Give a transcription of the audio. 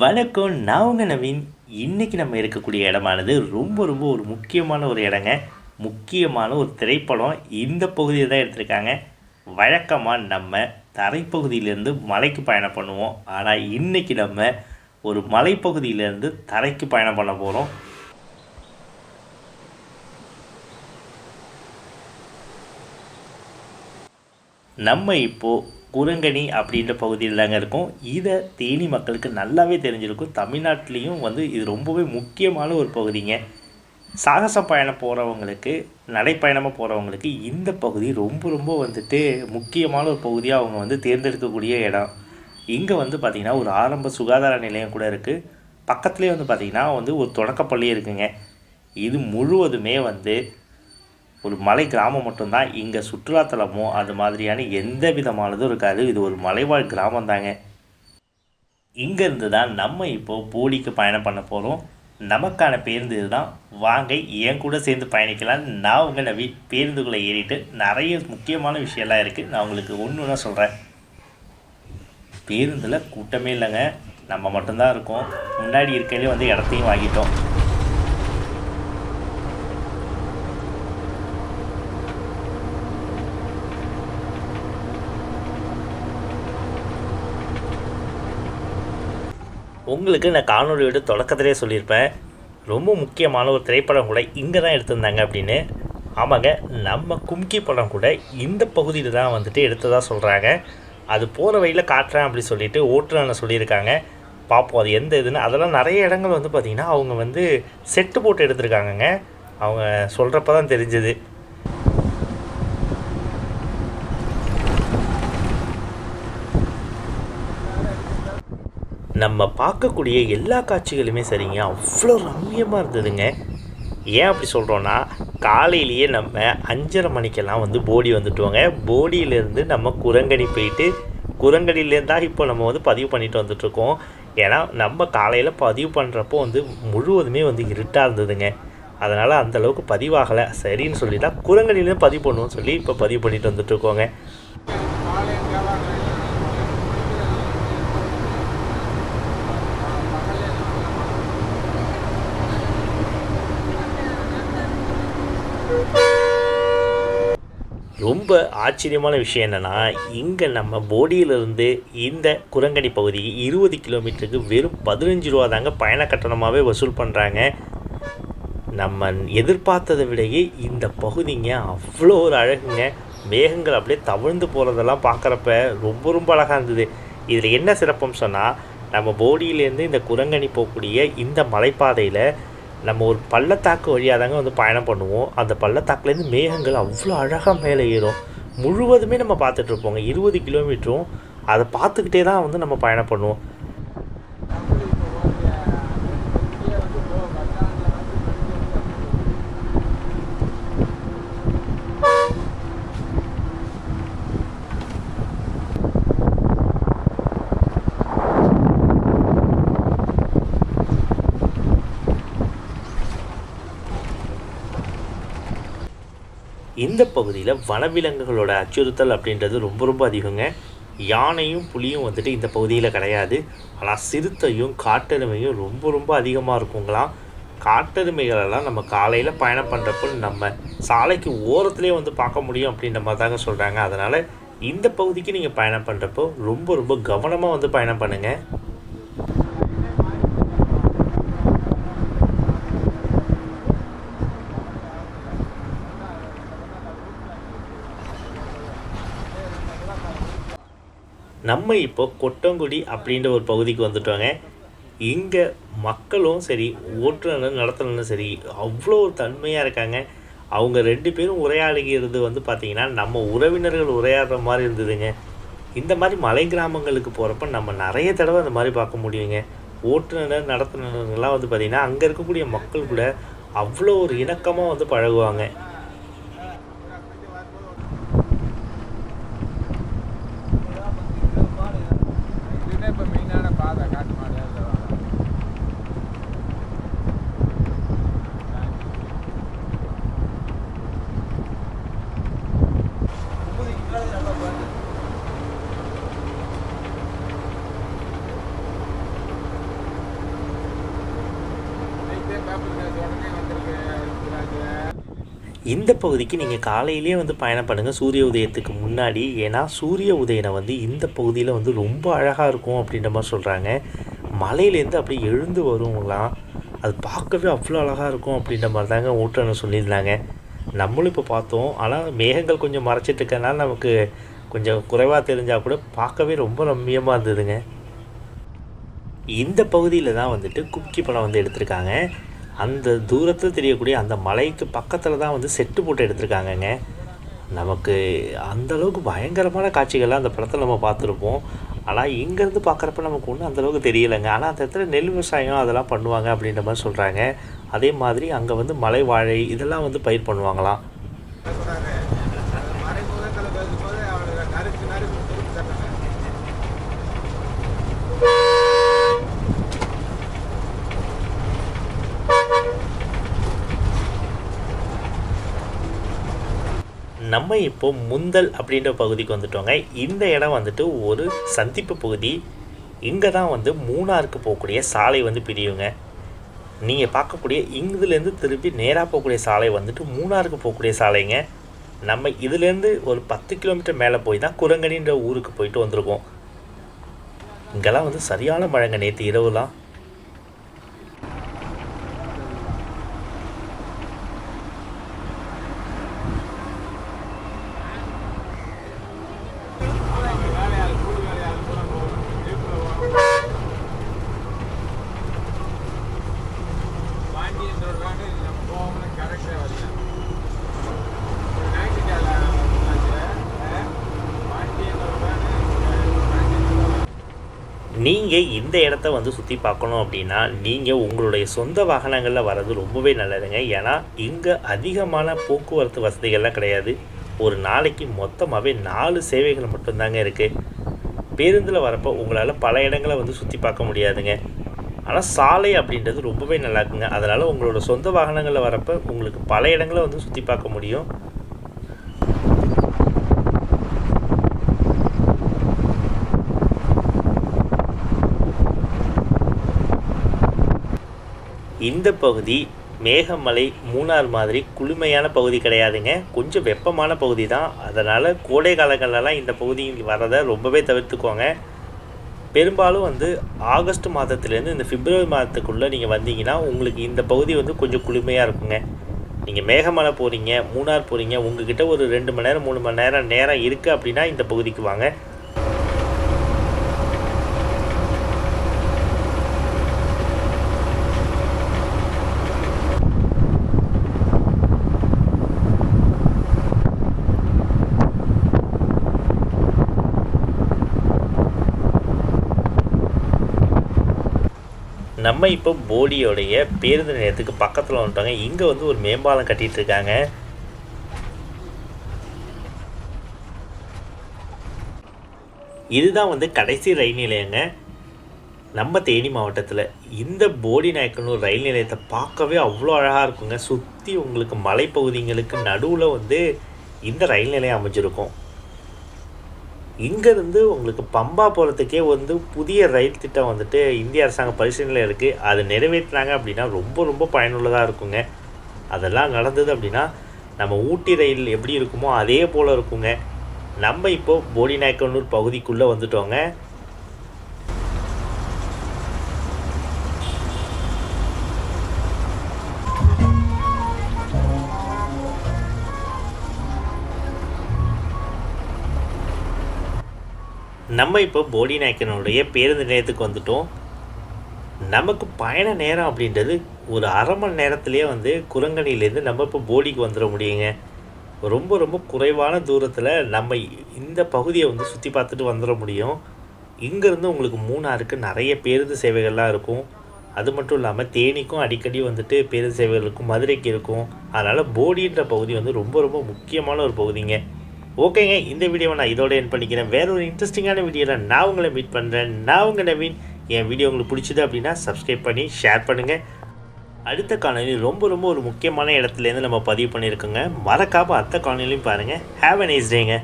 வணக்கம் நான் உங்கள் நவீன். இன்றைக்கி நம்ம இருக்கக்கூடிய இடமானது ரொம்ப ரொம்ப ஒரு முக்கியமான ஒரு இடங்க. முக்கியமான ஒரு திரைப்படம். இந்த பகுதியை தான் எடுத்திருக்காங்க. வழக்கமாக நம்ம தரைப்பகுதியிலேருந்து மலைக்கு பயணம் பண்ணுவோம். ஆனால் இன்றைக்கி நம்ம ஒரு மலைப்பகுதியிலேருந்து தரைக்கு பயணம் பண்ண போகிறோம் நம்ம இப்போது குரங்கணி அப்படின்ற பகுதியில் தாங்க இருக்கும். இதை தேனி மக்களுக்கு நல்லாவே தெரிஞ்சிருக்கும். தமிழ்நாட்டிலையும் வந்து இது ரொம்பவே முக்கியமான ஒரு பகுதிங்க. சாகச பயணம் போகிறவங்களுக்கு நடைப்பயணமாக போகிறவங்களுக்கு இந்த பகுதி ரொம்ப ரொம்ப வந்துட்டு முக்கியமான ஒரு பகுதியாக அவங்க வந்து தேர்ந்தெடுக்கக்கூடிய இடம். இங்கே வந்து பார்த்திங்கன்னா ஒரு ஆரம்ப சுகாதார நிலையம் கூட இருக்குது பக்கத்துலேயே வந்து பார்த்திங்கன்னா வந்து ஒரு தொடக்கப்பள்ளி இருக்குங்க. இது முழுவதுமே வந்து ஒரு மலை கிராமம் மட்டும்தான் இங்கே சுற்றுலாத்தலமோ அது மாதிரியான எந்த விதமானதும் இருக்காது. இது ஒரு மலைவாழ் கிராமம் தாங்க இங்கேருந்து தான் நம்ம இப்போது போடிக்கு பயணம் பண்ண போகிறோம் நமக்கான பேருந்து இதுதான். வாங்க என் கூட சேர்ந்து பயணிக்கலாம். நான் உங்கள் நவி பேருந்துகளை ஏறிட்டு நிறைய முக்கியமான விஷயம்லாம் இருக்குது நான் உங்களுக்கு ஒன்று ஒன்றா சொல்கிறேன் பேருந்தில் கூட்டமே இல்லைங்க. நம்ம மட்டும்தான் இருக்கோம். முன்னாடி இருக்கையிலே வந்து இடத்தையும் வாங்கிட்டோம். உங்களுக்கு நான் காணொலியோட தொடக்கத்திலே சொல்லியிருப்பேன். ரொம்ப முக்கியமான ஒரு திரைப்படம் கூட இங்கே தான் எடுத்திருந்தாங்க அப்படின்னு. ஆமாங்க நம்ம கும்கி படம் கூட இந்த பகுதியில் தான் வந்துட்டு எடுத்ததாக சொல்கிறாங்க அது போகிற வழியில் காட்டுறேன் அப்படி சொல்லிட்டு ஓட்டுநர் சொல்லியிருக்காங்க. பார்ப்போம் அது எந்த இதுன்னு. அதெல்லாம் நிறைய இடங்கள் வந்து பார்த்திங்கன்னா அவங்க வந்து செட்டு போட்டு எடுத்திருக்காங்கங்க. அவங்க சொல்கிறப்ப தான் தெரிஞ்சது. நம்ம பார்க்கக்கூடிய எல்லா காட்சிகளுமே சரிங்க அவ்வளோ ரம்மியமாக இருந்ததுங்க. ஏன் அப்படி சொல்கிறோன்னா காலையிலேயே நம்ம அஞ்சரை மணிக்கெல்லாம் வந்து போடி வந்துட்டோங்க. போடியிலேருந்து நம்ம குரங்கணி போயிட்டு குரங்கணிலேருந்து தான் இப்போ நம்ம வந்து பதிவு பண்ணிட்டு வந்துட்ருக்கோம் ஏன்னா நம்ம காலையில் பதிவு பண்ணுறப்போ வந்து முழுவதுமே வந்து இருட்டாக இருந்ததுங்க. அதனால் அந்தளவுக்கு பதிவாகலை. சரின்னு சொல்லி தான் குரங்கணிலேருந்து பதிவு பண்ணுவோம்னு சொல்லி இப்போ பதிவு பண்ணிட்டு வந்துட்ருக்கோங்க ரொம்ப ஆச்சரியமான விஷயம் என்னென்னா இங்கே நம்ம போடியிலிருந்து இந்த குரங்கணி பகுதி இருபது கிலோமீட்டருக்கு வெறும் பதினஞ்சு ரூபா தாங்க பயண கட்டணமாகவே வசூல் பண்ணுறாங்க நம்ம எதிர்பார்த்ததை விடையே இந்த பகுதிங்க அவ்வளோ ஒரு அழகுங்க. மேகங்கள் அப்படியே தவிழ்ந்து போகிறதெல்லாம் பார்க்குறப்ப ரொம்ப ரொம்ப அழகாக இருந்தது. இதில் என்ன சிறப்புன்னு சொன்னால் நம்ம போடியிலேருந்து இந்த குரங்கணி போகக்கூடிய இந்த மலைப்பாதையில் நம்ம ஒரு பள்ளத்தாக்கு வழியாக தாங்க வந்து பயணம் பண்ணுவோம். அந்த பள்ளத்தாக்குலேருந்து மேகங்கள் அவ்வளோ அழகாக மேலே ஏறும். முழுவதுமே நம்ம பார்த்துட்ருப்போங்க இருபது கிலோமீட்டரும் அதை பார்த்துக்கிட்டே தான் வந்து நம்ம பயணம் பண்ணுவோம். இந்த பகுதியில் வனவிலங்குகளோட அச்சுறுத்தல் அப்படின்றது ரொம்ப ரொம்ப அதிகங்க. யானையும் புலியும் வந்துட்டு இந்த பகுதியில் கிடையாது. ஆனால் சிறுத்தையும் காட்டெருமையும் ரொம்ப ரொம்ப அதிகமாக இருக்குங்களாம். காட்டெருமைகளெல்லாம் நம்ம காலையில் பயணம் பண்ணுறப்போ நம்ம சாலைக்கு ஓரத்துலேயே வந்து பார்க்க முடியும் அப்படின்ற மாதிரி தாங்க சொல்கிறாங்க அதனால் இந்த பகுதிக்கு நீங்கள் பயணம் பண்ணுறப்போ ரொம்ப ரொம்ப கவனமாக வந்து பயணம் பண்ணுங்கள் நம்ம இப்போ கொட்டங்குடி அப்படின்ற ஒரு பகுதிக்கு வந்துட்டோங்க. இங்கே மக்களும் சரி ஓட்டுநர் நடத்துனரும் சரி அவ்வளோ ஒரு தன்மையாக இருக்காங்க. அவங்க ரெண்டு பேரும் உரையாடுகிறது வந்து பார்த்திங்கன்னா நம்ம உறவினர்கள் உரையாடுற மாதிரி இருந்ததுங்க. இந்த மாதிரி மலை கிராமங்களுக்கு போகிறப்ப நம்ம நிறைய தடவை அந்த மாதிரி பார்க்க முடியுங்க. ஓட்டுநர் நடத்துனர்கள்லாம் வந்து பார்த்திங்கன்னா அங்கே இருக்கக்கூடிய மக்கள் கூட அவ்வளோ ஒரு இணக்கமாக வந்து பழகுவாங்க இதுதான் இப்போ மெயினான பாதை காட்டு மாடு இந்த பகுதிக்கு நீங்கள் காலையிலேயே வந்து பயணம் பண்ணுங்கள் சூரிய உதயத்துக்கு முன்னாடி. ஏன்னா சூரிய உதயனை வந்து இந்த பகுதியில் வந்து ரொம்ப அழகாக இருக்கும் அப்படின்ற மாதிரி சொல்கிறாங்க மலையிலேருந்து அப்படியே எழுந்து வருவங்களாம் அது பார்க்கவே அவ்வளோ அழகாக இருக்கும் அப்படின்ற மாதிரி தாங்க ஓட்டுநர் சொல்லியிருந்தாங்க. நம்மளும் இப்போ பார்த்தோம். ஆனால் மேகங்கள் கொஞ்சம் மறைச்சிட்டு இருக்கனால நமக்கு கொஞ்சம் குறைவாக தெரிஞ்சால் கூட பார்க்கவே ரொம்ப ரம்மியமாக இருந்ததுங்க. இந்த பகுதியில் தான் வந்துட்டு குக்கி படம் வந்து எடுத்திருக்காங்க. அந்த தூரத்தில் தெரியக்கூடிய அந்த மலைக்கு பக்கத்தில் தான் வந்து செட்டு போட்டு எடுத்திருக்காங்கங்க. நமக்கு அந்த அளவுக்கு பயங்கரமான காட்சிகள்லாம் அந்த படத்தில் நம்ம பார்த்துருப்போம். ஆனால் இங்கேருந்து பார்க்குறப்ப நமக்கு ஒன்றும் அந்தளவுக்கு தெரியலைங்க. ஆனால் அந்த இடத்துல நெல் விவசாயம் அதெல்லாம் பண்ணுவாங்க அப்படின்ற மாதிரி சொல்கிறாங்க அதே மாதிரி அங்கே வந்து மலை வாழை இதெல்லாம் வந்து பயிர் பண்ணுவாங்களாம். நம்ம இப்போ முந்தல் அப்படின்ற பகுதிக்கு வந்துட்டோங்க. இந்த இடம் வந்துட்டு ஒரு சந்திப்பு பகுதி. இங்கே தான் வந்து மூணாருக்கு போகக்கூடிய சாலை வந்து பிரியுங்க. நீங்கள் பார்க்கக்கூடிய இங்குலேருந்து திருப்பி நேராக போகக்கூடிய சாலை வந்துட்டு மூணாருக்கு போகக்கூடிய சாலைங்க. நம்ம இதுலேருந்து ஒரு பத்து கிலோமீட்டர் மேலே போய் தான் குரங்கணின்ற ஊருக்கு போயிட்டு வந்திருக்கோம். இங்கெல்லாம் வந்து சரியான மழைங்க நேற்று இரவுலாம். நீங்கள் இந்த இடத்த வந்து சுற்றி பார்க்கணும் அப்படின்னா நீங்கள் உங்களுடைய சொந்த வாகனங்களில் வர்றது ரொம்பவே நல்லதுங்க. ஏன்னா இங்கே அதிகமான போக்குவரத்து வசதிகள்லாம் கிடையாது. ஒரு நாளைக்கு மொத்தமாகவே நாலு சேவைகள் மட்டும்தாங்க இருக்குது பேருந்தில் வரப்போ உங்களால் பல இடங்களை வந்து சுற்றி பார்க்க முடியாதுங்க. ஆனால் சாலை அப்படின்றது ரொம்பவே நல்லா இருக்குங்க அதனால் உங்களோட சொந்த வாகனங்களில் வரப்போ உங்களுக்கு பல இடங்களை வந்து சுற்றி பார்க்க முடியும். இந்த பகுதி மேகமலை மூணார் மாதிரி குளுமையான பகுதி கிடையாதுங்க. கொஞ்சம் வெப்பமான பகுதி தான். அதனால் கோடை காலங்களெல்லாம் இந்த பகுதிக்கு வரதை ரொம்பவே தவிர்த்துக்கோங்க. பெரும்பாலும் வந்து ஆகஸ்ட் மாதத்துலேருந்து இந்த பிப்ரவரி மாதத்துக்குள்ளே நீங்கள் வந்தீங்கன்னா உங்களுக்கு இந்த பகுதி வந்து கொஞ்சம் குளுமையாக இருக்குங்க. நீங்கள் மேகமலை போகிறீங்க மூணார் போகிறீங்க உங்ககிட்ட ஒரு ரெண்டு மணி நேரம் மூணு மணி நேரம் நேரம் இருக்குது அப்படின்னா இந்த பகுதிக்கு வாங்க. நம்ம இப்போ போடியோடைய பேருந்து நிலையத்துக்கு பக்கத்தில் வந்துட்டாங்க. இங்கே வந்து ஒரு மேம்பாலம் கட்டிகிட்டு இருக்காங்க இதுதான் வந்து கடைசி ரயில் நிலையங்க. நம்ம தேனி மாவட்டத்தில் இந்த போடி நாயக்கனூர் ரயில் நிலையத்தை பார்க்கவே அவ்வளோ அழகாக இருக்குங்க. சுற்றி உங்களுக்கு மலைப்பகுதிங்களுக்கு நடுவில் வந்து இந்த ரயில் நிலையம் அமைஞ்சிருக்கும். இங்கேருந்து உங்களுக்கு பம்பா போகிறதுக்கே வந்து புதிய ரயில் திட்டம் வந்துட்டு இந்திய அரசாங்கம் பரிசீலனையில் இருக்குது அது நிறைவேற்றினாங்க அப்படின்னா ரொம்ப ரொம்ப பயனுள்ளதாக இருக்குங்க. அதெல்லாம் நடந்தது அப்படின்னா நம்ம ஊட்டி ரயில் எப்படி இருக்குமோ அதே போல் இருக்குங்க. நம்ம இப்போ போடிநாயக்கனூர் பகுதிக்குள்ளே வந்துட்டோங்க. நம்ம இப்போ போடி நாயக்கனுடைய பேருந்து நிலையத்துக்கு வந்துட்டோம். நமக்கு பயண நேரம் அப்படின்றது ஒரு அரை மணி நேரத்துலேயே வந்து குரங்கணிலேருந்து நம்ம இப்போ போடிக்கு வந்துட முடியுங்க. ரொம்ப ரொம்ப குறைவான தூரத்தில் நம்ம இந்த பகுதியை வந்து சுற்றி பார்த்துட்டு வந்துட முடியும். இங்கேருந்து உங்களுக்கு மூணாருக்கு நிறைய பேருந்து சேவைகள்லாம் இருக்கும். அது மட்டும் இல்லாமல் தேனிக்கும் அடிக்கடி வந்துட்டு பேருந்து சேவைகள் இருக்கும் மதுரைக்கு இருக்கும். அதனால் போடின்ற பகுதி வந்து ரொம்ப ரொம்ப முக்கியமான ஒரு பகுதிங்க. ஓகேங்க இந்த வீடியோவை நான் இதோட என் பண்ணிக்கிறேன். வேற ஒரு இன்ட்ரெஸ்டிங்கான வீடியோவில் நான் உங்களை மீட் பண்ணுறேன் நான் உங்கள் நவீன். என் வீடியோ உங்களுக்கு பிடிச்சது அப்படின்னா சப்ஸ்கிரைப் பண்ணி ஷேர் பண்ணுங்கள் அடுத்த காலனியில் ரொம்ப ரொம்ப ஒரு முக்கியமான இடத்துலேருந்து நம்ம பதிவு பண்ணியிருக்கோங்க. மறக்காமல் அடுத்த காலனிலையும் பாருங்கள் ஹேவ் அ நைஸ் டேங்க